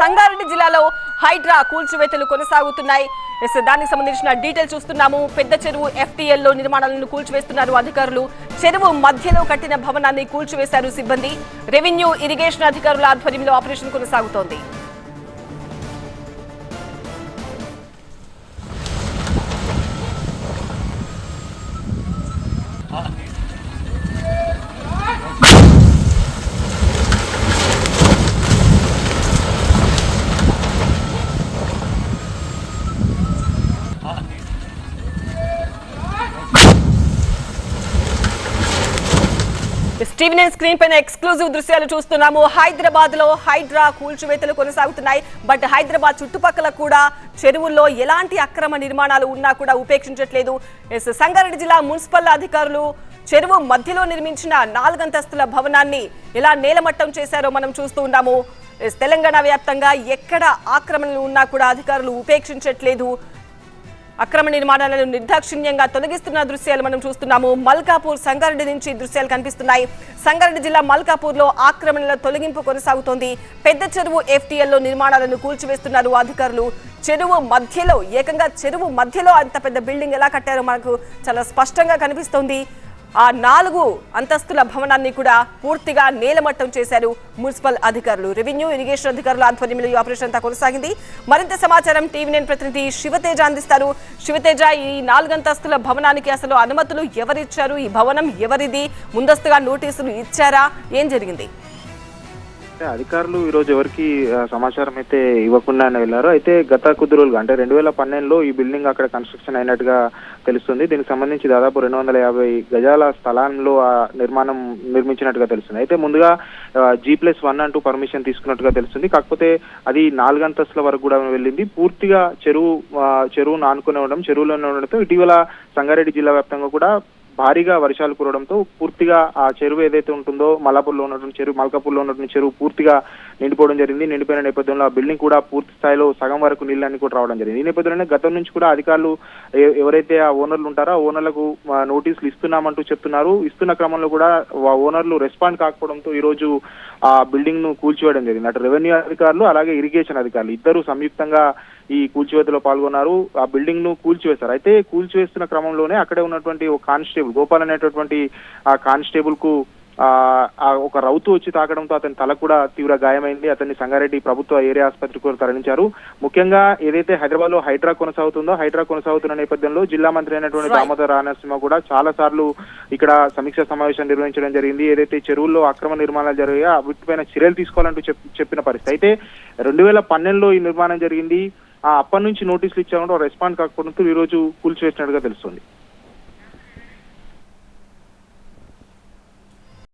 సంగారెడ్డి జిల్లాలో హైడ్రా కూల్చివేతలు కొనసాగుతున్నాయి. దానికి సంబంధించిన డీటెయిల్ చూస్తున్నాము. పెద్ద చెరువు ఎఫ్టీఎల్లో నిర్మాణాలను కూల్చివేస్తున్నారు అధికారులు. చెరువు మధ్యలో కట్టిన భవనాన్ని కూల్చివేశారు సిబ్బంది. రెవెన్యూ ఇరిగేషన్ అధికారుల ఆధ్వర్యంలో ఆపరేషన్ కొనసాగుతోంది. స్టీవెన్ స్క్రీన్ పైన ఎక్స్క్లూజివ్ దృశ్యాలు చూస్తున్నాము. హైదరాబాద్లో హైడ్రా కూల్చివేతలు కొనసాగుతున్నాయి. బట్ హైదరాబాద్ చుట్టుపక్కల కూడా చెరువుల్లో ఎలాంటి అక్రమ నిర్మాణాలు ఉన్నా కూడా ఉపేక్షించట్లేదు. సంగారెడ్డి జిల్లా మున్సిపల్ అధికారులు చెరువు మధ్యలో నిర్మించిన నాలుగంతస్తుల భవనాన్ని ఎలా నేలమట్టం చేశారో మనం చూస్తూ ఉన్నాము. తెలంగాణ వ్యాప్తంగా ఎక్కడ ఆక్రమణలు ఉన్నా కూడా అధికారులు ఉపేక్షించట్లేదు. అక్రమ నిర్మాణాలను నిర్దాక్షిణ్యంగా తొలగిస్తున్న దృశ్యాలు మనం చూస్తున్నాము. మల్కాపూర్ సంగారెడ్డి నుంచి దృశ్యాలు కనిపిస్తున్నాయి. సంగారెడ్డి జిల్లా మల్కాపూర్లో ఆక్రమణల తొలగింపు కొనసాగుతోంది. పెద్ద చెరువు ఎఫ్టీఎల్లో నిర్మాణాలను కూల్చివేస్తున్నారు అధికారులు. చెరువు మధ్యలో ఏకంగా చెరువు మధ్యలో అంత పెద్ద బిల్డింగ్ ఎలా కట్టారో మనకు చాలా స్పష్టంగా కనిపిస్తోంది. ఆ నాలుగు అంతస్తుల భవనాన్ని కూడా పూర్తిగా నేలమట్టం చేశారు మున్సిపల్ అధికారులు. రెవెన్యూ ఇరిగేషన్ అధికారుల ఆధ్వర్యంలో ఈ ఆపరేషన్ అంతా కొనసాగింది. మరింత సమాచారం టీవీ నైన్ ప్రతినిధి శివతేజ అందిస్తారు. శివతేజ ఈ నాలుగంతస్తుల భవనానికి అసలు అనుమతులు ఎవరిచ్చారు? ఈ భవనం ఎవరిది? ముందస్తుగా నోటీసులు ఇచ్చారా? ఏం జరిగింది? అధికారులు ఈ రోజు ఎవరికి సమాచారం అయితే ఇవ్వకుండానే వెళ్ళారు అయితే గత కొద్ది రోజులుగా అంటే రెండు వేల పన్నెండులో ఈ బిల్డింగ్ అక్కడ కన్స్ట్రక్షన్ అయినట్టుగా తెలుస్తుంది. దీనికి సంబంధించి దాదాపు రెండు వందల యాభై గజాల స్థలంలో ఆ నిర్మాణం నిర్మించినట్టుగా తెలుస్తుంది. అయితే ముందుగా జీ ప్లస్ వన్ అంటూ పర్మిషన్ తీసుకున్నట్టుగా తెలుస్తుంది. కాకపోతే అది నాలుగంతస్తుల వరకు కూడా వెళ్ళింది. పూర్తిగా చెరువు చెరువును ఆనుకుని ఉండడం చెరువులోనే ఉండడంతో ఇటీవల సంగారెడ్డి జిల్లా వ్యాప్తంగా కూడా భారీగా వర్షాలు కురవడంతో పూర్తిగా ఆ చెరువు ఏదైతే ఉంటుందో మల్లాపూర్లో ఉన్నటువంటి చెరువు మల్కాపూర్లో ఉన్నటువంటి చెరువు పూర్తిగా నిండిపోవడం జరిగింది. నిండిపోయిన నేపథ్యంలో ఆ బిల్డింగ్ కూడా పూర్తి స్థాయిలో సగం వరకు నీళ్ళని కూడా రావడం జరిగింది. ఈ నేపథ్యంలోనే గతం నుంచి కూడా అధికారులు ఎవరైతే ఆ ఓనర్లు ఉంటారో ఆ ఓనర్లకు నోటీసులు ఇస్తున్నామంటూ చెప్తున్నారు. ఇస్తున్న క్రమంలో కూడా ఓనర్లు రెస్పాండ్ కాకపోవడంతో ఈ రోజు ఆ బిల్డింగ్ను కూల్చివేయడం జరిగింది. అటు రెవెన్యూ అధికారులు అలాగే ఇరిగేషన్ అధికారులు ఇద్దరు సంయుక్తంగా ఈ కూల్చివేతలో పాల్గొన్నారు. ఆ బిల్డింగ్ను కూల్చివేశారు. అయితే కూల్చివేస్తున్న క్రమంలోనే అక్కడే ఉన్నటువంటి ఒక కానిస్టేబుల్ గోపాల్ అనేటటువంటి ఆ కానిస్టేబుల్కు ఆ ఒక రౌతు వచ్చి తాకడంతో అతని తల కూడా తీవ్ర గాయమైంది. అతన్ని సంగారెడ్డి ప్రభుత్వ ఏరియా ఆసుపత్రికి కూడా తరలించారు. ముఖ్యంగా ఏదైతే హైదరాబాద్లో హైడ్రా కొనసాగుతుందో హైడ్రా కొనసాగుతున్న నేపథ్యంలో జిల్లా మంత్రి అయినటువంటి. దామోదర్ రానరసింహ కూడా చాలా సార్లు ఇక్కడ సమీక్ష సమావేశం నిర్వహించడం జరిగింది. ఏదైతే చెరువుల్లో అక్రమ నిర్మాణాలు జరిగాయో వీటిపైన చర్యలు తీసుకోవాలంటూ చెప్- చెప్పిన పరిస్థితి. అయితే రెండు వేల పన్నెండులో ఈ నిర్మాణం జరిగింది. అప్పటి నుంచి నోటీసులు ఇచ్చా రెస్పాండ్ కాకపోవడంతో ఈ రోజు కూల్చివేసినట్టుగా తెలుస్తుంది.